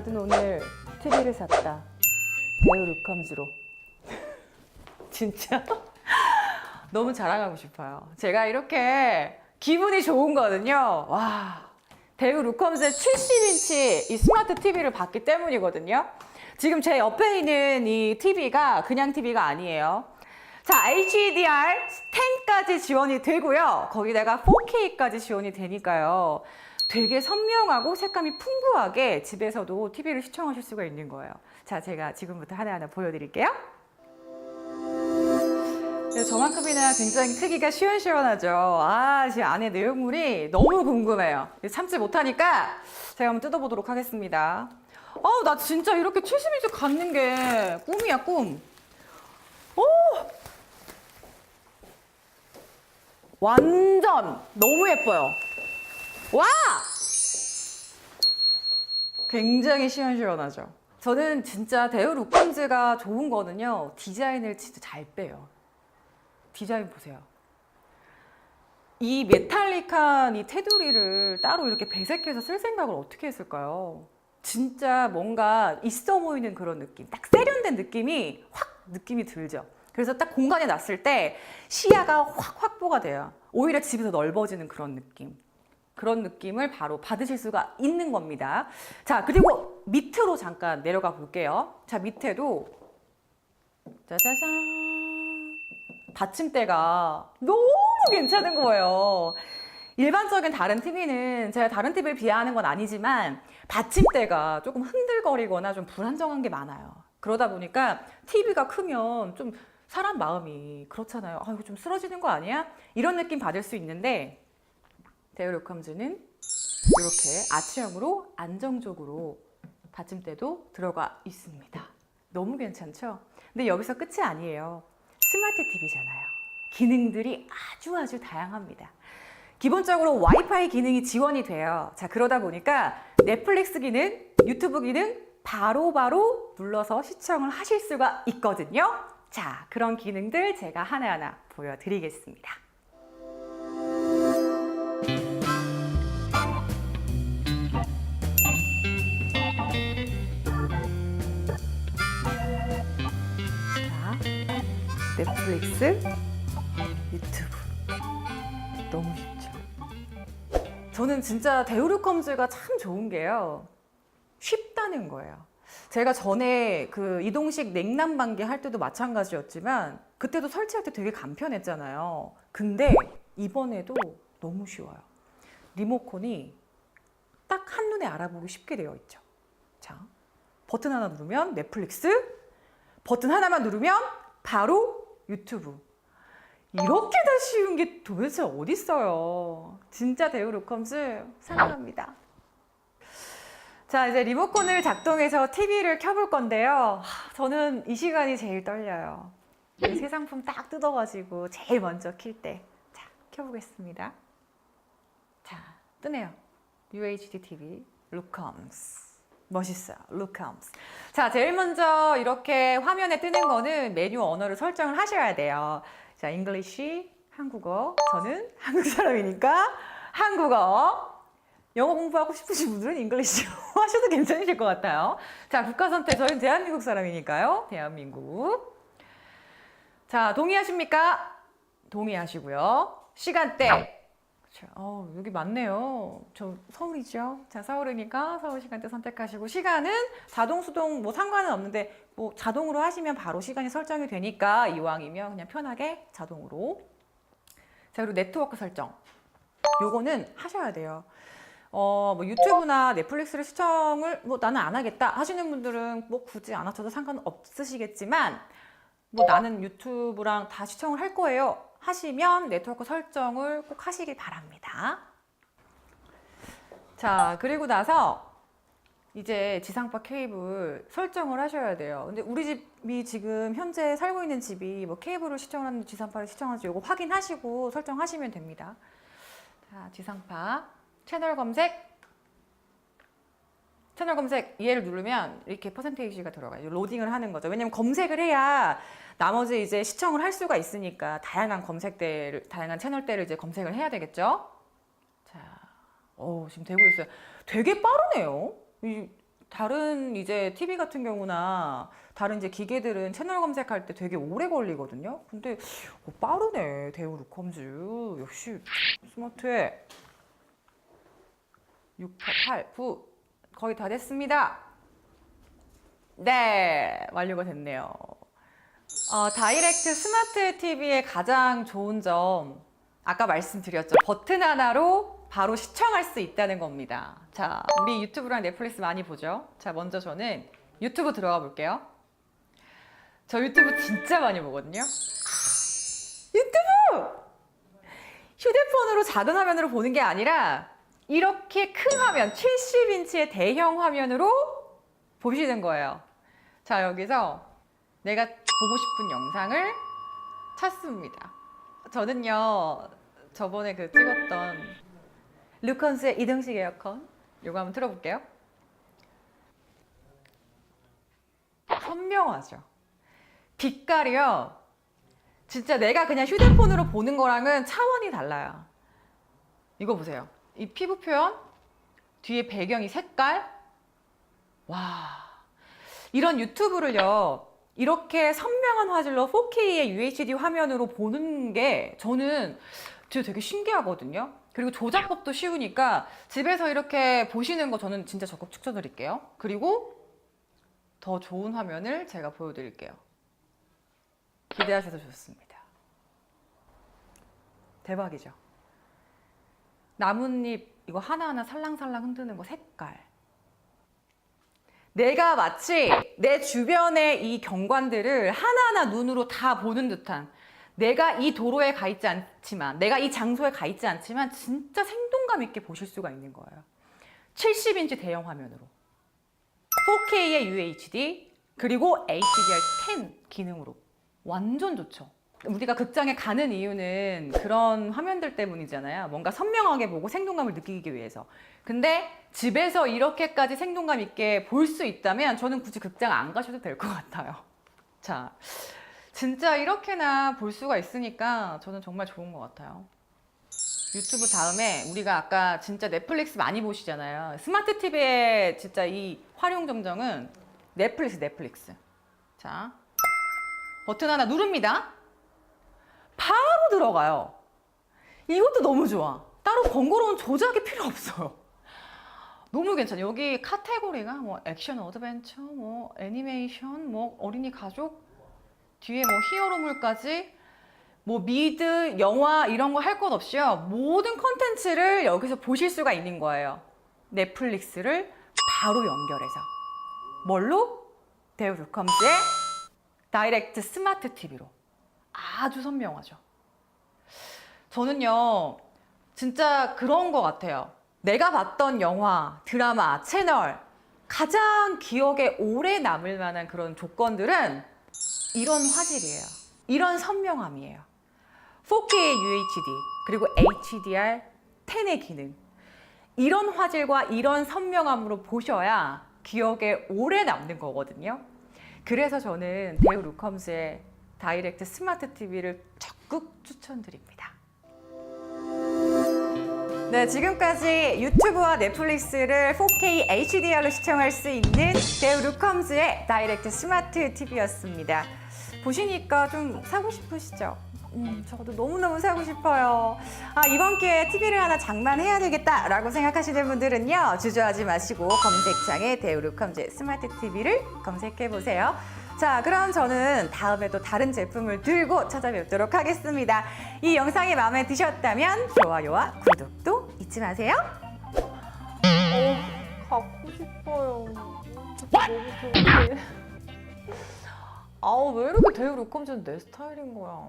나도 오늘 TV를 샀다. 배우 루컴즈로. 진짜 너무 자랑하고 싶어요. 제가 이렇게 기분이 좋은 거는요. 와, 배우 루컴즈의 70인치 이 스마트 TV를 봤기 때문이거든요. 지금 제 옆에 있는 이 TV가 그냥 TV가 아니에요. 자, HDR 10까지 지원이 되고요. 거기다가 4K까지 지원이 되니까요. 되게 선명하고 색감이 풍부하게 집에서도 TV를 시청하실 수가 있는 거예요. 자, 제가 지금부터 하나하나 보여드릴게요. 네, 저만큼이나 굉장히 크기가 시원시원하죠. 아, 지금 안에 내용물이 너무 궁금해요. 참지 못하니까 제가 한번 뜯어보도록 하겠습니다. 어, 나 진짜 이렇게 70인치 갖는 게 꿈이야, 꿈. 오! 완전 너무 예뻐요. 와! 굉장히 시원시원하죠. 저는 진짜 대우 루컨즈가 좋은 거는요, 디자인을 진짜 잘 빼요. 디자인 보세요. 이 메탈릭한 이 테두리를 따로 이렇게 배색해서 쓸 생각을 어떻게 했을까요? 진짜 뭔가 있어 보이는 그런 느낌, 딱 세련된 느낌이 확 느낌이 들죠. 그래서 딱 공간에 놨을 때 시야가 확 확보가 돼요. 오히려 집에서 넓어지는 그런 느낌. 그런 느낌을 바로 받으실 수가 있는 겁니다. 자, 그리고 밑으로 잠깐 내려가 볼게요. 자, 밑에도 짜자잔. 받침대가 너무 괜찮은 거예요. 일반적인 다른 TV는 제가 다른 TV를 비하하는 건 아니지만 받침대가 조금 흔들거리거나 좀 불안정한 게 많아요. 그러다 보니까 TV가 크면 좀 사람 마음이 그렇잖아요. 아, 이거 좀 쓰러지는 거 아니야? 이런 느낌 받을 수 있는데 데어로컴즈는 이렇게 아치형으로 안정적으로 받침대도 들어가 있습니다. 너무 괜찮죠? 근데 여기서 끝이 아니에요. 스마트 TV잖아요. 기능들이 아주 아주 다양합니다. 기본적으로 와이파이 기능이 지원이 돼요. 자, 그러다 보니까 넷플릭스 기능, 유튜브 기능 바로바로 눌러서 시청을 하실 수가 있거든요. 자, 그런 기능들 제가 하나하나 보여드리겠습니다. 넷플릭스, 유튜브. 너무 쉽죠. 저는 진짜 데우르컴즈가 참 좋은 게요. 쉽다는 거예요. 제가 전에 그 이동식 냉난방기 할 때도 마찬가지였지만 그때도 설치할 때 되게 간편했잖아요. 근데 이번에도 너무 쉬워요. 리모컨이 딱 한눈에 알아보기 쉽게 되어 있죠. 자, 버튼 하나 누르면 넷플릭스, 버튼 하나만 누르면 바로 유튜브. 이렇게 다 쉬운 게 도대체 어딨어요. 진짜 대우 루컴즈 사랑합니다. 자, 이제 리모컨을 작동해서 TV를 켜볼 건데요. 하, 저는 이 시간이 제일 떨려요. 이새 상품 딱 뜯어가지고 제일 먼저 킬 때. 자, 켜보겠습니다. 자, 뜨네요. UHD TV 루컴스. 멋있어요. 루컴스. 자, 제일 먼저 이렇게 화면에 뜨는 거는 메뉴 언어를 설정을 하셔야 돼요. 자, 잉글리시, 한국어. 저는 한국 사람이니까 한국어. 영어 공부하고 싶으신 분들은 잉글리시 하셔도 괜찮으실 것 같아요. 자, 국가 선택. 저희는 대한민국 사람이니까요. 대한민국. 자, 동의하십니까? 동의하시고요. 시간대. 자, 어, 여기 맞네요. 저 서울이죠. 자, 서울이니까 서울 시간대 선택하시고 시간은 자동 수동 뭐 상관은 없는데 뭐 자동으로 하시면 바로 시간이 설정이 되니까 이왕이면 그냥 편하게 자동으로. 자, 그리고 네트워크 설정. 요거는 하셔야 돼요. 어, 뭐 유튜브나 넷플릭스를 시청을 뭐 나는 안 하겠다 하시는 분들은 뭐 굳이 안 하셔도 상관없으시겠지만 뭐 나는 유튜브랑 다 시청을 할 거예요 하시면 네트워크 설정을 꼭 하시길 바랍니다. 자, 그리고 나서 이제 지상파 케이블 설정을 하셔야 돼요. 근데 우리 집이 지금 현재 살고 있는 집이 뭐 케이블을 시청하는지 지상파를 시청하는지 이거 확인하시고 설정하시면 됩니다. 자, 지상파 채널 검색 채널 검색 이해를 누르면 이렇게 퍼센테이지가 들어가요. 로딩을 하는 거죠. 왜냐면 검색을 해야 나머지 이제 시청을 할 수가 있으니까 다양한 검색대를 다양한 채널대를 이제 검색을 해야 되겠죠. 자, 어 지금 되고 있어요. 되게 빠르네요. 이 다른 이제 TV 같은 경우나 다른 이제 기계들은 채널 검색할 때 되게 오래 걸리거든요. 근데 어, 빠르네 대우 루컴즈 역시 스마트해. 6, 8, 9 거의 다 됐습니다. 네 완료가 됐네요. 어, 다이렉트 스마트 TV의 가장 좋은 점 아까 말씀드렸죠. 버튼 하나로 바로 시청할 수 있다는 겁니다. 자, 우리 유튜브랑 넷플릭스 많이 보죠? 자, 먼저 저는 유튜브 들어가 볼게요. 저 유튜브 진짜 많이 보거든요. 아, 유튜브! 휴대폰으로 작은 화면으로 보는 게 아니라 이렇게 큰 화면, 70인치의 대형 화면으로 보시는 거예요. 자, 여기서 내가 보고 싶은 영상을 찾습니다. 저는요, 저번에 그 찍었던 루컨스의 이등식 에어컨 이거 한번 틀어볼게요. 선명하죠. 빛깔이요. 진짜 내가 그냥 휴대폰으로 보는 거랑은 차원이 달라요. 이거 보세요. 이 피부 표현, 뒤에 배경이 색깔. 와. 이런 유튜브를요. 이렇게 선명한 화질로 4K의 UHD 화면으로 보는 게 저는 되게 신기하거든요. 그리고 조작법도 쉬우니까 집에서 이렇게 보시는 거 저는 진짜 적극 추천드릴게요. 그리고 더 좋은 화면을 제가 보여드릴게요. 기대하셔도 좋습니다. 대박이죠? 나뭇잎 이거 하나하나 살랑살랑 흔드는 거 색깔. 내가 마치 내 주변의 이 경관들을 하나하나 눈으로 다 보는 듯한 내가 이 도로에 가 있지 않지만 내가 이 장소에 가 있지 않지만 진짜 생동감 있게 보실 수가 있는 거예요. 70인치 대형 화면으로 4K의 UHD 그리고 HDR10 기능으로 완전 좋죠. 우리가 극장에 가는 이유는 그런 화면들 때문이잖아요. 뭔가 선명하게 보고 생동감을 느끼기 위해서. 근데 집에서 이렇게까지 생동감 있게 볼 수 있다면 저는 굳이 극장 안 가셔도 될 것 같아요. 자, 진짜 이렇게나 볼 수가 있으니까 저는 정말 좋은 것 같아요. 유튜브 다음에 우리가 아까 진짜 넷플릭스 많이 보시잖아요. 스마트 TV의 진짜 이 활용 점정은 넷플릭스, 넷플릭스. 자, 버튼 하나 누릅니다. 바로 들어가요. 이것도 너무 좋아. 따로 번거로운 조작이 필요 없어요. 너무 괜찮아. 여기 카테고리가 뭐 액션 어드벤처, 뭐 애니메이션, 뭐 어린이 가족, 뒤에 뭐 히어로물까지 뭐 미드, 영화 이런 거 할 것 없이요. 모든 컨텐츠를 여기서 보실 수가 있는 거예요. 넷플릭스를 바로 연결해서. 뭘로? 데우 루컴스의 다이렉트 스마트 TV로. 아주 선명하죠. 저는요, 진짜 그런 것 같아요. 내가 봤던 영화, 드라마, 채널, 가장 기억에 오래 남을 만한 그런 조건들은 이런 화질이에요. 이런 선명함이에요. 4K UHD, 그리고 HDR 10의 기능. 이런 화질과 이런 선명함으로 보셔야 기억에 오래 남는 거거든요. 그래서 저는 데우 루컴스의 다이렉트 스마트 TV를 적극 추천드립니다. 네, 지금까지 유튜브와 넷플릭스를 4K HDR로 시청할 수 있는 데우 루컴즈의 다이렉트 스마트 TV였습니다. 보시니까 좀 사고 싶으시죠? 음, 저도 너무너무 사고 싶어요. 아, 이번 기회에 TV를 하나 장만해야 되겠다라고 생각하시는 분들은요, 주저하지 마시고 검색창에 데우 루컴즈 스마트 TV를 검색해 보세요. 자, 그럼 저는 다음에 또 다른 제품을 들고 찾아뵙도록 하겠습니다. 이 영상이 마음에 드셨다면 좋아요와 구독도 잊지 마세요. 어, 갖고 싶어요. 너무 좋은데. 아우, 왜 이렇게 데우 루컴즈는 내 스타일인 거야.